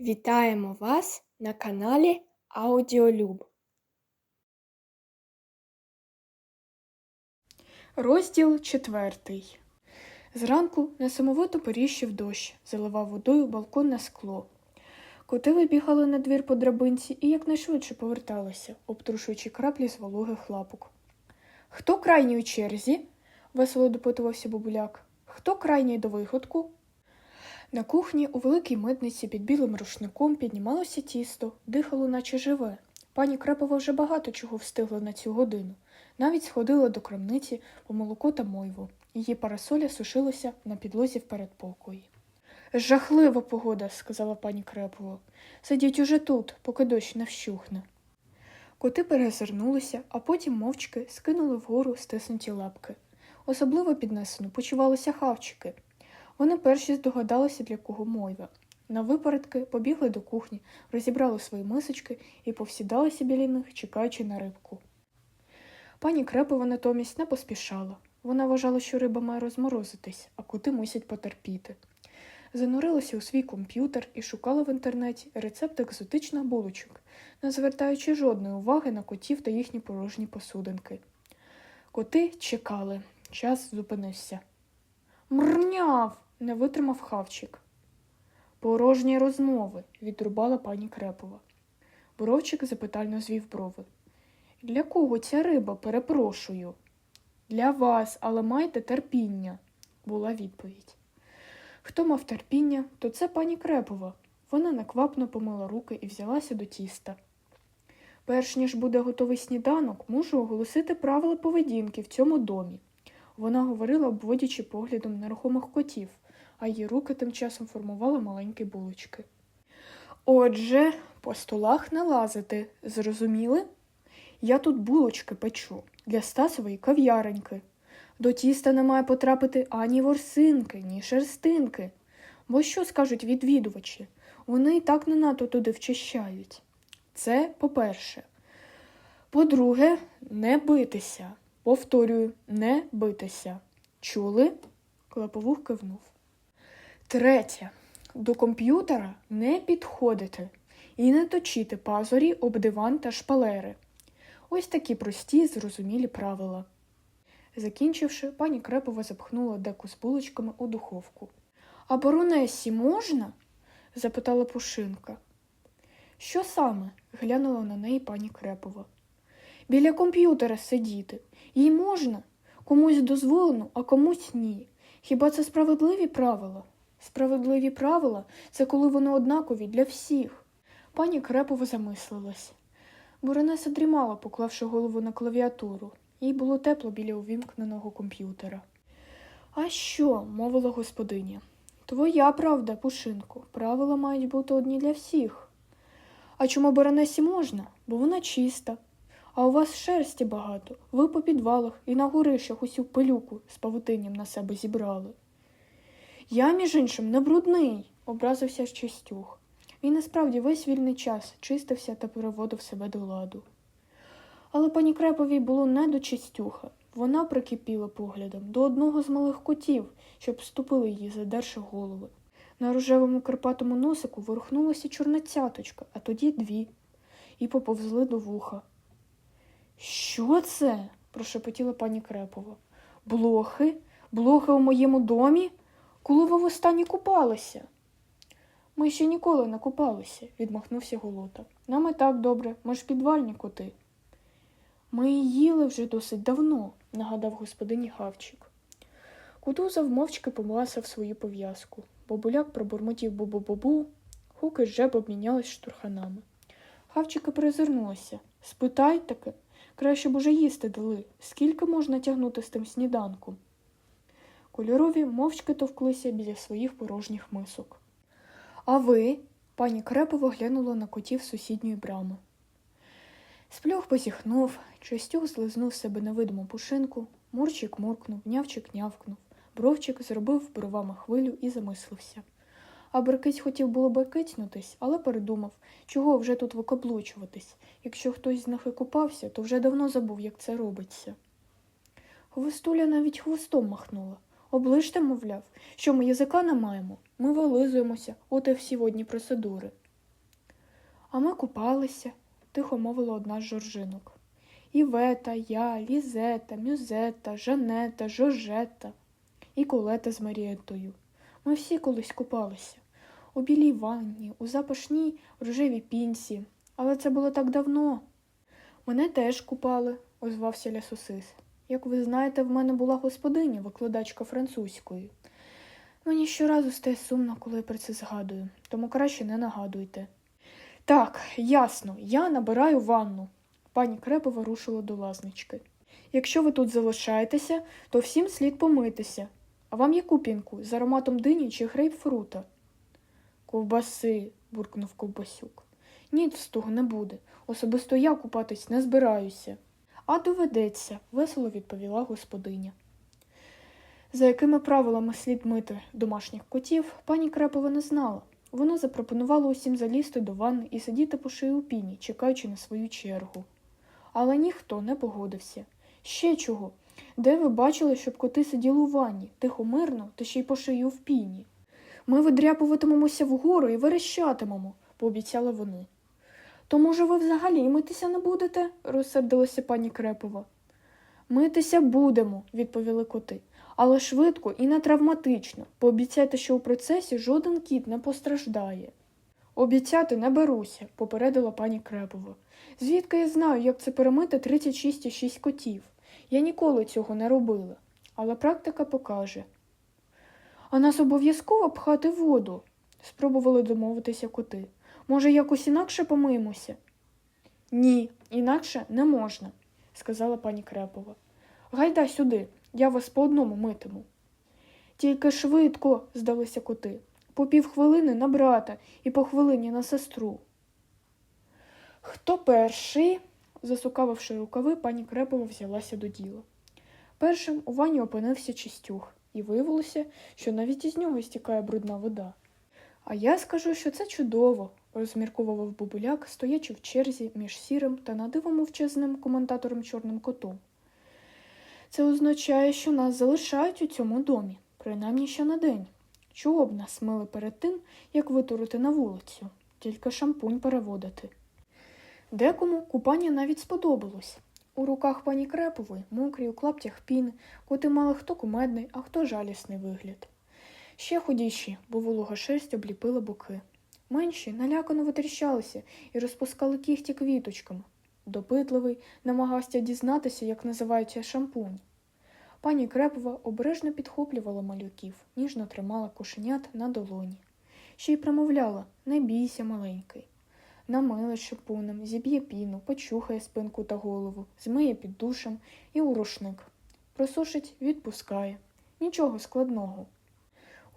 Вітаємо вас на каналі Аудіолюб. Розділ четвертий. Зранку несамовито поріщив дощ, заливав водою балконне скло. Коти вибігали на двір по драбинці і якнайшвидше поверталися, обтрушуючи краплі з вологих лапок. Хто крайній у черзі? весело допитувався бабуляк. Хто крайній до виходку? На кухні у великій митниці під білим рушником піднімалося тісто, дихало, наче живе. Пані Крепова вже багато чого встигла на цю годину. Навіть сходила до крамниці по молоко та мойву. Її парасоля сушилася на підлозі в передпокої. Жахлива погода, сказала пані Крепова. Сидіть уже тут, поки дощ не вщухне. Коти перезирнулися, а потім мовчки скинули вгору стиснуті лапки. Особливо піднесено почувалися хавчики. Вони перші здогадалися, для кого мойва. На випередки побігли до кухні, розібрали свої мисочки і повсідалися біля них, чекаючи на рибку. Пані Крепова натомість не поспішала. Вона вважала, що риба має розморозитись, а коти мусять потерпіти. Занурилася у свій комп'ютер і шукала в інтернеті рецепт екзотичних булочок, не звертаючи жодної уваги на котів та їхні порожні посудинки. Коти чекали, час зупинився. Мрняв! Не витримав хавчик. Порожні розмови, відрубала пані Крепова. Боровчик запитально звів брови. Для кого ця риба, перепрошую? Для вас, але майте терпіння, була відповідь. Хто мав терпіння, то це пані Крепова. Вона наквапно помила руки і взялася до тіста. Перш ніж буде готовий сніданок, мушу оголосити правила поведінки в цьому домі. Вона говорила, обводячи поглядом нерухомих котів, а її руки тим часом формували маленькі булочки. Отже, по столах не лазити, зрозуміли? Я тут булочки печу для Стасової кав'яреньки. До тіста не має потрапити ані ворсинки, ні шерстинки. Бо що скажуть відвідувачі? Вони і так не надто туди вчищають. Це по-перше. По-друге, не битися. Повторюю, не битися. Чули? Клаповух кивнув. Третє. До комп'ютера не підходити і не точити пазурі об диван та шпалери. Ось такі прості, зрозумілі правила. Закінчивши, пані Крепова запхнула деку з булочками у духовку. А баронесі можна? запитала Пушинка. Що саме? глянула на неї пані Крепова. Біля комп'ютера сидіти. Їй можна? Комусь дозволено, а комусь ні. Хіба це справедливі правила? Справедливі правила це коли вони однакові для всіх. Пані Крепова замислилась. Боронеса дрімала, поклавши голову на клавіатуру. Їй було тепло біля увімкненого комп'ютера. А що? мовила господиня. Твоя правда, Пушинко. Правила мають бути одні для всіх. А чому баронесі можна? Бо вона чиста. А у вас шерсті багато. Ви по підвалах і на горищах усю пилюку з павутинням на себе зібрали. Я, між іншим, не брудний, образився Чистюх. Він насправді весь вільний час чистився та переводив себе до ладу. Але пані Креповій було не до Чистюха. Вона прикипіла поглядом до одного з малих котів, що обступили її, задерши голови. На рожевому карпатому носику ворухнулася чорна цяточка, а тоді дві, і поповзли до вуха. Що це? прошепотіла пані Крепова. Блохи? Блохи у моєму домі? Коли ви востаннє купалися? Ми ще ніколи не купалися, відмахнувся голота. Нам і так добре, ми ж підвальні коти. Ми їли вже досить давно, нагадав господині Хавчик. Кутузов мовчки помласав свою пов'язку. Бабуляк пробурмотів бу-бу-бу-бу, хуки з жеб обмінялись штурханами. Хавчика перезирнулася. Спитай таки, краще б уже їсти дали. Скільки можна тягнути з тим сніданком? Кольорові мовчки товклися біля своїх порожніх мисок. А ви? пані Крепова глянула на котів сусідньої брами. Сплюх позіхнув, Чистюх злизнув себе невидиму пушинку, Мурчик муркнув, нявчик нявкнув, бровчик зробив бровами хвилю і замислився. А Беркиць хотів було би кицнутись, але передумав, чого вже тут викаблучуватись. Якщо хтось з них і купався, то вже давно забув, як це робиться. Хвостуля навіть хвостом махнула. Оближте, мовляв, що ми язика не маємо, ми вилизуємося, от і всі водні процедури. А ми купалися, тихо мовила одна з жоржинок. Івета, я, Лізета, Мюзета, Жанета, Жоржета і Колета з Марієтою. Ми всі колись купалися. У білій ванні, у запашній рожевій пінці. Але це було так давно. Мене теж купали, озвався Лясосис. Як ви знаєте, в мене була господиня, викладачка французької. Мені щоразу стає сумно, коли я про це згадую, тому краще не нагадуйте. Так, ясно, я набираю ванну. Пані Крепова рушила до лазнички. Якщо ви тут залишаєтеся, то всім слід помитися. А вам яку пінку з ароматом дині чи грейпфрута? Ковбаси, буркнув ковбасюк. Ні, того не буде. Особисто я купатись не збираюся. А доведеться, весело відповіла господиня. За якими правилами слід мити домашніх котів, пані Крепова не знала. Вона запропонувала усім залізти до ванни і сидіти по шиї у піні, чекаючи на свою чергу. Але ніхто не погодився. Ще чого? Де ви бачили, щоб коти сиділи у ванні, тихо мирно та ще й по шию в піні? Ми видряпуватимемося вгору і верещатимемо, пообіцяли вони. То, може, ви взагалі митися не будете? розсердилася пані Крепова. Митися будемо, відповіли коти, але швидко і не травматично. Пообіцяйте, що у процесі жоден кіт не постраждає. Обіцяти не беруся, попередила пані Крепова. Звідки я знаю, як це перемити 36,6 котів? Я ніколи цього не робила, але практика покаже. А нас обов'язково пхати воду, спробували домовитися коти. Може, якось інакше помиємося? Ні, інакше не можна, сказала пані Крепова. Гайда сюди, я вас по одному митиму. Тільки швидко, здалися коти, по півхвилини на брата і по хвилині на сестру. Хто перший? засукавивши рукави, пані Крепова взялася до діла. Першим у ванні опинився чистюх, і виявилося, що навіть із нього стікає брудна вода. А я скажу, що це чудово, розмірковував бабуляк, стоячи в черзі між сірим та надиво мовчазним коментатором чорним котом. Це означає, що нас залишають у цьому домі, принаймні ще на день. Чого б нас мили перед тим, як витурити на вулицю, тільки шампунь переводити. Декому купання навіть сподобалось. У руках пані Крепової, мокрі у клаптях піни, коти мали хто кумедний, а хто жалісний вигляд. Ще худіші, бо волога шерсть обліпила боки. Менші налякано витріщалися і розпускали кігті квіточками. Допитливий намагався дізнатися, як називається шампунь. Пані Крепова обережно підхоплювала малюків, ніжно тримала кошенят на долоні. Ще й промовляла не бійся, маленький. Намиле шампунем, зіб'є піну, почухає спинку та голову, змиє під душем і у рушник. Просушить, відпускає. Нічого складного.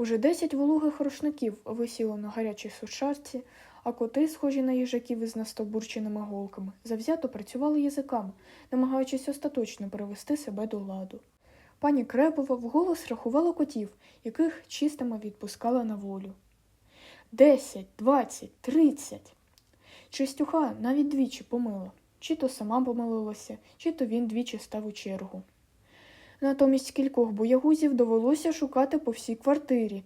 Уже десять вологих рушників висіло на гарячій сушарці, а коти, схожі на їжаків із настовбурченими голками, завзято працювали язиками, намагаючись остаточно привести себе до ладу. Пані Крепова вголос рахувала котів, яких чистими відпускала на волю. Десять, двадцять, тридцять. Чистюха навіть двічі помила. Чи то сама помилилася, чи то він двічі став у чергу. Натомість кількох боягузів довелося шукати по всій квартирі.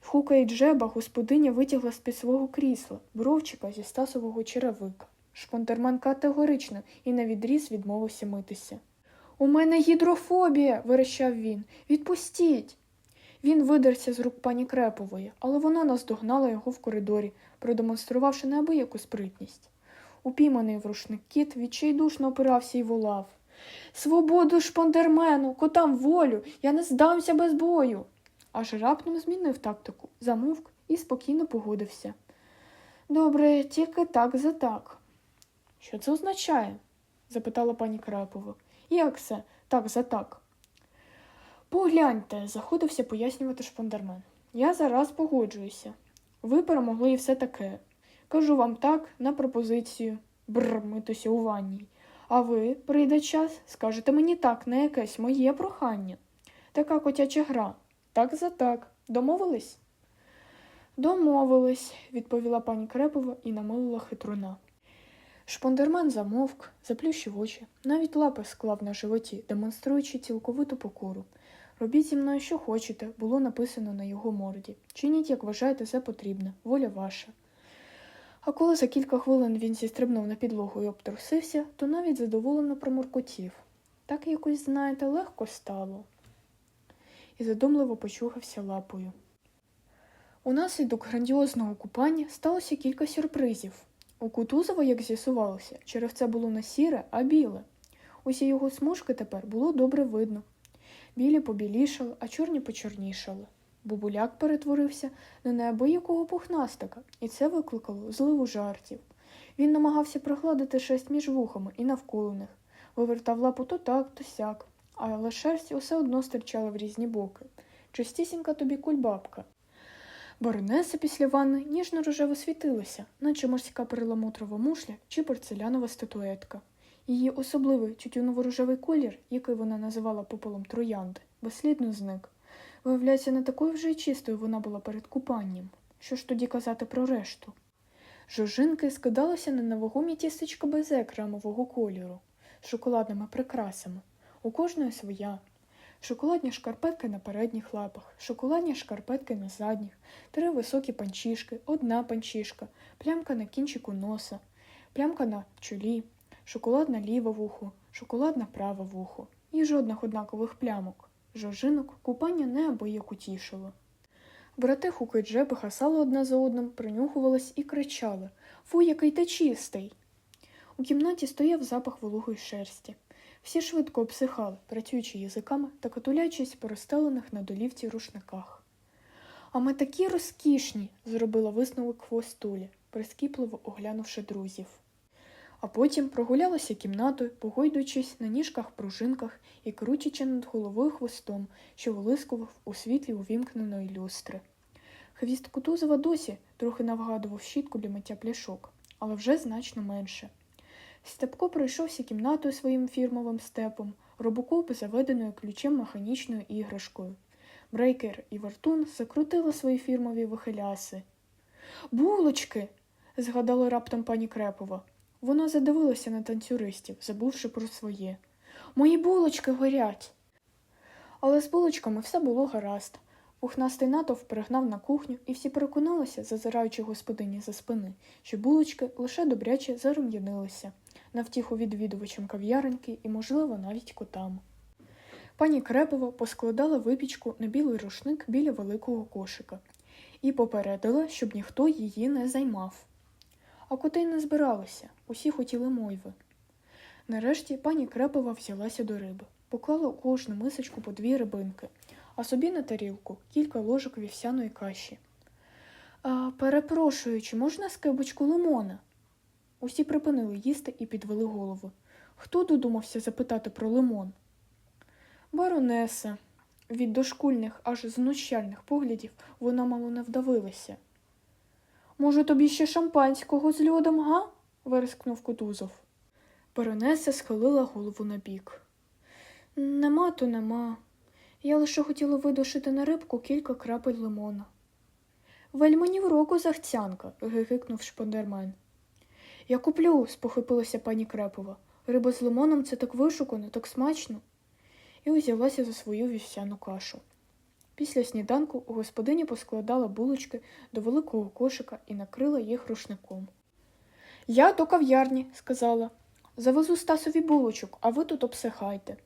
Хука й джеба господиня витягла з-під свого крісла, бровчика зі стасового черевика. Шпонтерман категорично і на відріз відмовився митися. У мене гідрофобія, верещав він. Відпустіть. Він видерся з рук пані Крепової, але вона наздогнала його в коридорі, продемонструвавши неабияку спритність. Упійманий в рушник кіт відчайдушно опирався і волав. Свободу шпондермену, котам волю, я не здамся без бою. Аж раптом змінив тактику, замовк і спокійно погодився. Добре, тільки так за так. Що це означає? запитала пані Крапова. Як це так за так? Погляньте, заходився пояснювати шпондермен. Я зараз погоджуюся. Ви перемогли і все таке. Кажу вам так на пропозицію. Бррр, митися у ванній. А ви, прийде час, скажете мені так на якесь моє прохання. Така котяча гра. Так за так. Домовились? Домовились, відповіла пані Крепова і намилила хитруна. Шпондерман замовк, заплющив очі, навіть лапи склав на животі, демонструючи цілковиту покору. Робіть зі мною, що хочете, було написано на його морді. Чиніть, як вважаєте за потрібне, воля ваша. А коли за кілька хвилин він зістрибнув на підлогу і обтрусився, то навіть задоволено промуркотів. Так якось, знаєте, легко стало. І задумливо почухався лапою. Унаслідок грандіозного купання сталося кілька сюрпризів. У Кутузова, як з'ясувалося, черевце було не сіре, а біле. Усі його смужки тепер було добре видно. Білі побілішали, а чорні почорнішали. Бубуляк перетворився на неабиякого пухнастика, і це викликало зливу жартів. Він намагався пригладити шерсть між вухами і навколо них, вивертав лапу то так, то сяк, але шерсть усе одно стирчала в різні боки. Чистісінька тобі кульбабка. Баронеса після ванни ніжно рожево світилася, наче морська перламутрова мушля чи порцелянова статуетка. Її особливий тютюново-рожевий колір, який вона називала попелом троянди, безслідно зник. Виявляється, не такою вже й чистою вона була перед купанням. Що ж тоді казати про решту? Жожинки скидалися на невагомі тістечка безе кремового кольору, шоколадними прикрасами. У кожної своя. Шоколадні шкарпетки на передніх лапах, шоколадні шкарпетки на задніх, три високі панчішки, одна панчішка, плямка на кінчику носа, плямка на чолі, шоколадне ліве вухо, шоколадне праве вухо і жодних однакових плямок. Жожинок купання неабияк утішило. Брати Хук і Джеби хасали одне за одним, принюхувались і кричали Фу, який ти чистий. У кімнаті стояв запах вологої шерсті. Всі швидко обсихали, працюючи язиками та катуляючись по розстелених на долівці рушниках. А ми такі розкішні, зробила висновок хвостулі, прискіпливо оглянувши друзів. А потім прогулялася кімнатою, погойдуючись на ніжках пружинках і крутячи над головою хвостом, що вилискував у світлі увімкненої люстри. Хвіст Кутузова досі трохи нагадував щітку для миття пляшок, але вже значно менше. Степко пройшовся кімнатою своїм фірмовим степом, робокоп заведеною ключем механічною іграшкою. Брейкер і Вартун закрутили свої фірмові вихиляси. Булочки. згадала раптом пані Крепова. Вона задивилася на танцюристів, забувши про своє. Мої булочки горять. Але з булочками все було гаразд. Пухнастий натовп пригнав на кухню, і всі переконалися, зазираючи господині за спини, що булочки лише добряче зарум'янилися, на втіху відвідувачам кав'яреньки і, можливо, навіть котам. Пані Крепова поскладала випічку на білий рушник біля великого кошика і попередила, щоб ніхто її не займав. А коти не збиралися, усі хотіли мойви. Нарешті пані Крепова взялася до риби, поклала у кожну мисочку по дві рибинки, а собі на тарілку кілька ложок вівсяної каші. А, перепрошую, чи можна скибочку лимона? Усі припинили їсти і підвели голови. Хто додумався запитати про лимон? Баронеса. Від дошкульних, аж знущальних поглядів вона мало не вдавилася. Може, тобі ще шампанського з льодом, га? Вирискнув Кутузов. Баронеса схилила голову на бік. Нема, то нема. Я лише хотіла видушити на рибку кілька крапель лимона. Вельми ні в року захцянка, гигикнув шпандермен. Я куплю, спохопилася пані Крепова. Риба з лимоном це так вишукано, так смачно. І узялася за свою вівсяну кашу. Після сніданку господиня поскладала булочки до великого кошика і накрила їх рушником. Я до кав'ярні, сказала. Завезу Стасові булочок, а ви тут обсихайте.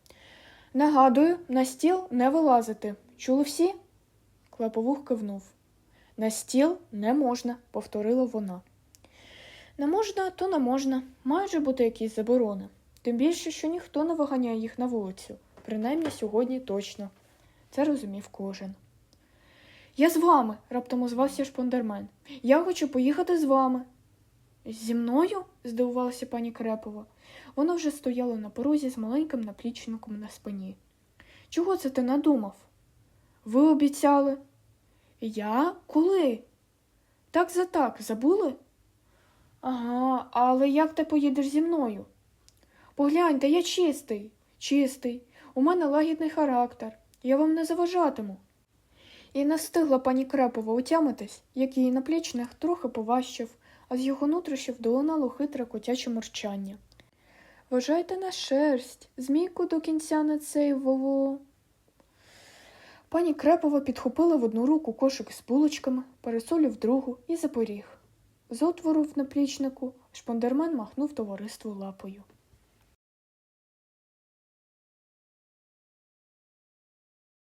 Нагадую, на стіл не вилазити. Чули всі? Клеповух кивнув. На стіл не можна, повторила вона. Не можна, то не можна. Мають же бути якісь заборони. Тим більше, що ніхто не виганяє їх на вулицю, принаймні сьогодні точно. Це розумів кожен. Я з вами, раптом озвався шпондермен. Я хочу поїхати з вами. Зі мною? здивувалася пані Крепова. Вона вже стояла на порозі з маленьким наплічником на спині. Чого це ти надумав? Ви обіцяли? Я? Коли? Так за так, забули? Ага, але як ти поїдеш зі мною? Погляньте, я чистий, чистий. У мене лагідний характер. Я вам не заважатиму. І не встигла пані Крепова отямитись, як її наплічник трохи поважчав, а з його нутрощів долинало хитре котяче мурчання. Вважайте на шерсть, змійку до кінця на цей вово. Пані Крепова підхопила в одну руку кошик з булочками, пересолів другу і запоріг. З отвору в наплічнику шпондермен махнув товариству лапою.